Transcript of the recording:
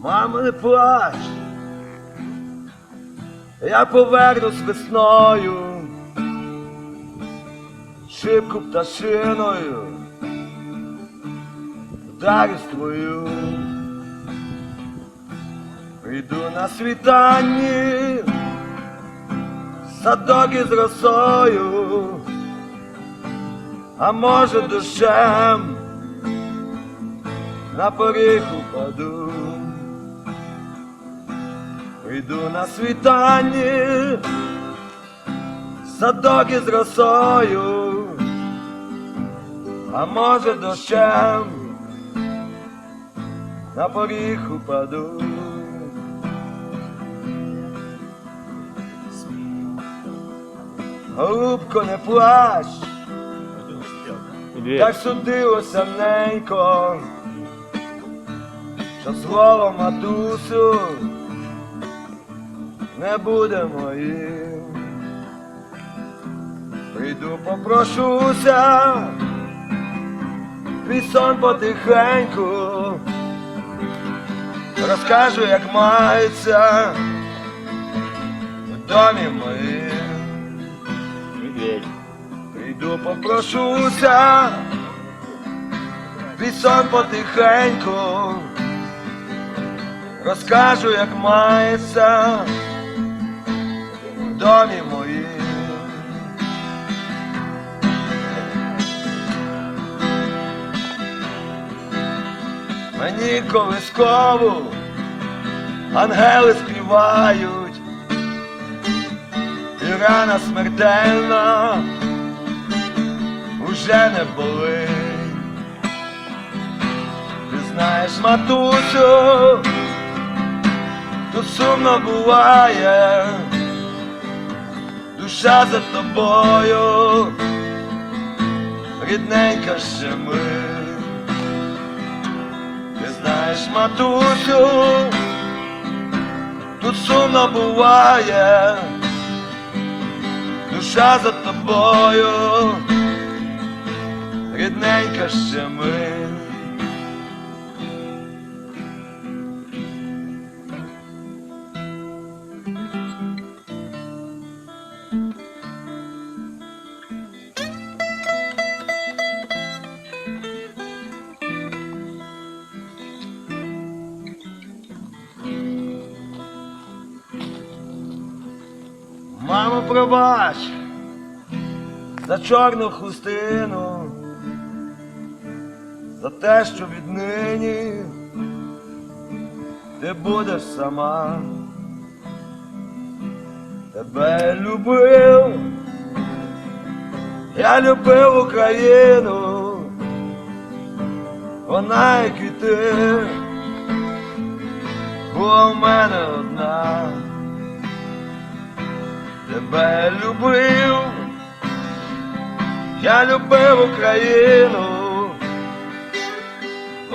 Мамо, не плач, я повернусь весною, шибку пташиною, вдарю твою, прийду на світанні, садок із росою, а може дощем на поріг упаду. Прийду на світанні, садок із росою, а може дощем на поріг упаду. Голубко, не плач, так судилося ненько, що слово матусю не буде моїм. Прийду, попрошуся, твій сон потихеньку, розкажу, як мається в домі моїм. Медведь. Прийду, попрошуся, сон потихеньку, розкажу, як мається в домі моїм. Мені колискову ангели співають, і рана смертельна уже не болить. Ти знаєш, матусю, тут сумно буває, душа за тобою, рідненька ще ми. Ти знаєш, матусю, тут сумно буває, душа за тобою рідненька ще ми. Мамо, пробач за чорну хустину, за те, що віднині ти будеш сама. Тебе любив, я любив Україну, вона як і ти була в мене одна. Тебе любив, я любив Україну,